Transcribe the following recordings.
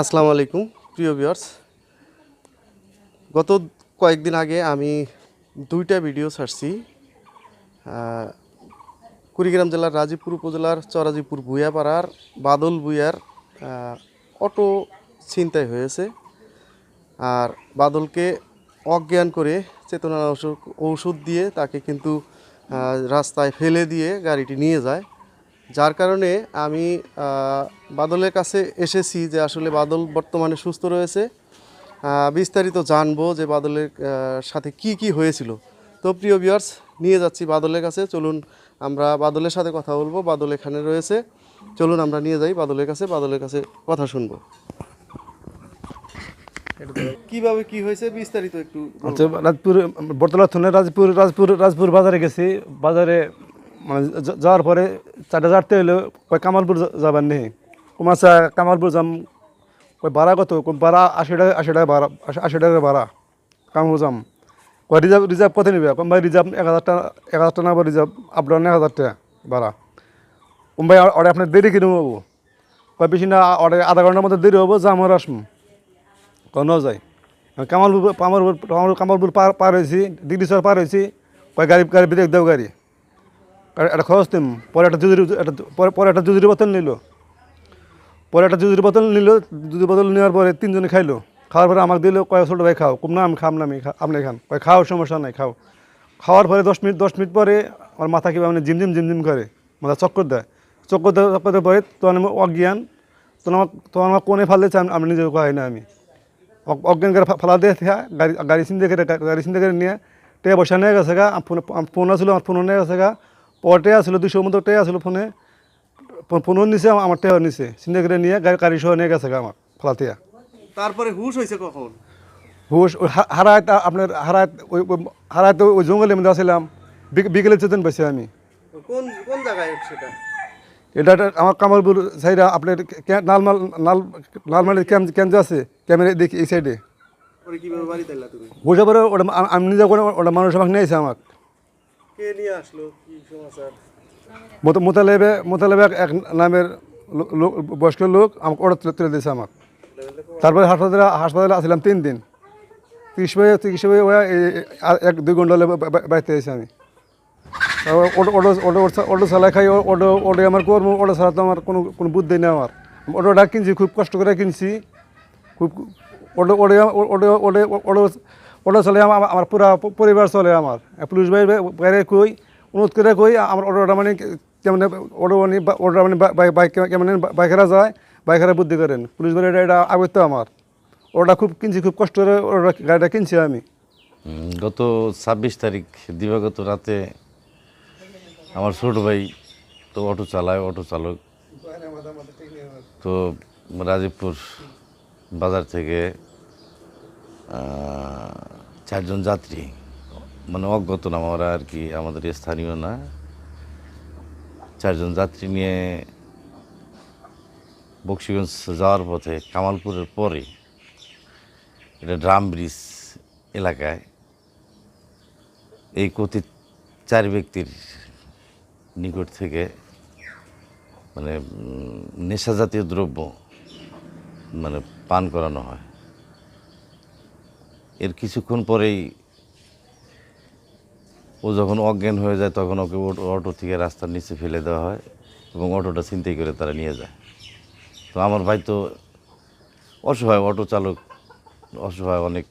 আসসালামু আলাইকুম, প্রিয় ভিউয়ার্স গত কয়েকদিন আগে আমি দুইটা ভিডিও ছাড়ছি। কুড়িগ্রাম জেলার রাজীবপুর উপজেলার চরাজিপুর ভুইয়াপাড়ার বাদল ভুইয়ার অটো ছিনতাই হয়েছে। আর বাদলকে অজ্ঞান করে চেতনা ঔষধ দিয়ে তাকে কিন্তু রাস্তায় ফেলে দিয়ে গাড়িটি নিয়ে যায়। যার কারণে আমি বাদলের কাছে এসেছি যে আসলে বাদল বর্তমানে সুস্থ রয়েছে। বিস্তারিত জানব যে বাদলের সাথে কি কি হয়েছিল। তো প্রিয় ভিউয়ার্স নিয়ে যাচ্ছি বাদলের কাছে। চলুন আমরা বাদলের সাথে কথা বলব। বাদল এখানে রয়েছে। চলুন আমরা নিয়ে যাই বাদলের কাছে। বাদলের কাছে কথা শুনব। কীভাবে কি হয়েছে বিস্তারিত একটু আচ্ছা রাজপুর বর্তলা থানে রাজপুর রাজপুর রাজপুর বাজারে গেছি। বাজারে মানে যাওয়ার পরে চারটা চারটে হলো কয় কামালপুর যাবার নেই কুমাশা কামালপুর যাম, কয় ভাড়া কত? কই ভাড়া আশি টাকা আশি টাকা ভাড়া, আশি- টাকা ভাড়া। কামালপুর যাম। কয় রিজার্ভ রিজার্ভ কত নেবে? কোনবাই রিজার্ভ এক হাজার টাকা এক হাজার টাকা রিজার্ভ আপ ডাউন এক হাজার টাকা ভাড়া। কোনবাই অর্ডার আপনার দেরি কিনে হব? কয় বেশি না, অর্ডার আধা ঘণ্টার মধ্যে দেরি হব, যাম আর আসম। কোনো যায় কামালপুর কামালপুর কামাল- কামালপুর পার পার হয়েছি শহর পার হয়েছি কয় গাড়ি গাড়ি ব্রেক দেও গাড়ি। একটা খরচ দিম। পরে একটা জুজুরি একটা পরে একটা জুজুরি বোতল নিল। পরে একটা জুজুরি বোতল নিল জুজুরি বোতল নেওয়ার পরে তিনজনে খাইলো। খাওয়ার পরে আমাকে দিল, কয়, ছোটো ভাই, খাও। কুম, না, আমি খাম না, আমি আপনি খান কয়, খাও, সমস্যা নাই, খাও। খাওয়ার পরে দশ মিনিট দশ মিনিট পরে আমার মাথা কীভাবে মানে ঝিমঝিম ঝিমঝিম করে। মাথা চক্কর দেয়। চক্কর দেয় চক্কর দেওয়ার পরে তখন আমি অজ্ঞান, তখন আমার তখন আমার কোণে ফালতেছে আমি আমি নিজে হয় না আমি। অজ্ঞান করে ফালা দিয়ে গাড়ি গাড়ি চিন্তা করে গাড়ি চিন্তা করে নিয়ে টেয়া বসা নিয়ে গেছে গা। ফোন ফোন আসলো আমার ফোন নিয়ে গেছে গা। পরে টেয়া আসলো দুশো মতো টেয়া আসলো ফোনে। ফোনও নিছে আমার- টেয়া নিছে। চিন্তা করে নিয়ে গাড়ি গাড়ি সহ নিয়ে গেছে আমার ফালাতিয়া তারপরে হুশ হয়েছে কখন? হুশ ওই হা- হারাত আপনার হারাত ওই ওই- হারাত ওই জঙ্গলের মধ্যে আসছিলাম বিক- বিকেলে চেতন পাইছি আমি। কোন কোন জায়গায় সেটা? এটা আমার কামালপুর সাইডে আপনার লালমাল লাল লালমালের ক্যাম্প ক্যাম্প আছে ক্যামেরা দেখি এই সাইডে। ওটা আমি নিজে করে ওটা মানুষ আমাকে নিয়েছে আমাকে। কে নিয়ে আসলো? কি সমাচার? মোতালেবে মোতালেবে এক- নামের লো- লো- বয়স্ক লোক আমাকে ওটা তুলে দিয়েছে আমাকে। তারপরে হাসপাতালে হাসপাতালে আসলাম তিন দিন। চিকিৎসা হয়ে চিকিৎসা হয়ে ওয়া এক দুই ঘণ্টা হলে বাড়িতে এসে আমি। অটো অটো চালাই খাই অটো অটো আমার করব অটো ছাড়া তো আমার কোনো কোনো বুদ্ধি নেই আমার। অটোটা কিনছি, খুব কষ্ট করে কিনছি। খুব auto auto auto auto auto auto চলে আমার আমার পুরা পরিবার চলে আমার। পুলিশ ভাই বাইরে কই, অনুরোধ করে কই, আমার অটোটা মানে কেমন অটো মানে অটোটা মানে বাইক কেমন বাইকেরা যায়, বাইকেরা বুদ্ধি করেন। পুলিশ ভাই, এটা আবত্য আমার। ওটা খুব কিনছি, খুব কষ্ট করে ওটা গাড়িটা কিনছি আমি। গত ছাব্বিশ তারিখ, দিবাগত রাতে আমার ছোট ভাই তো অটো চালায়, অটো চালক। তো রাজীবপুর বাজার থেকে চারজন যাত্রী। মানে অজ্ঞাত নাম ওরা আর কি, আমাদের স্থানীয় না। চারজন যাত্রী নিয়ে বক্সিগঞ্জ যাওয়ার পথে কামালপুরের পরে এটা ড্রাম ব্রিজ এলাকায় এই কথিত চার ব্যক্তির নিকট থেকে মানে নেশা জাতীয় দ্রব্য মানে পান করানো হয়। এর কিছুক্ষণ পরেই ও যখন অজ্ঞান হয়ে যায়, তখন ওকে অটো- থেকে রাস্তার নিচে ফেলে দেওয়া হয় এবং অটোটা ছিনতাই করে তারা নিয়ে যায়। তো আমার ভাই তো অসহায়, অটো চালক অসহায়, অনেক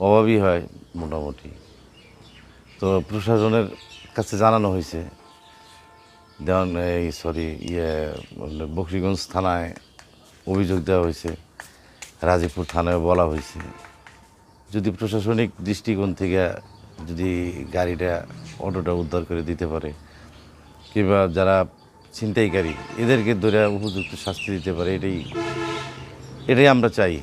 অভাবই হয় মোটামুটি। তো প্রশাসনের কাছে জানানো হয়েছে, দেওয়ান এই সরি ইয়ে বকরিগঞ্জ থানায় অভিযোগ দেওয়া হয়েছে। রাজীবপুর থানায় বলা হয়েছে। যদি প্রশাসনিক দৃষ্টিকোণ থেকে যদি গাড়িটা, অটোটা উদ্ধার করে দিতে পারে, কিংবা যারা ছিনতাইকারী, এদেরকে ধরে উপযুক্ত শাস্তি দিতে পারে, এটাই এটাই আমরা চাই।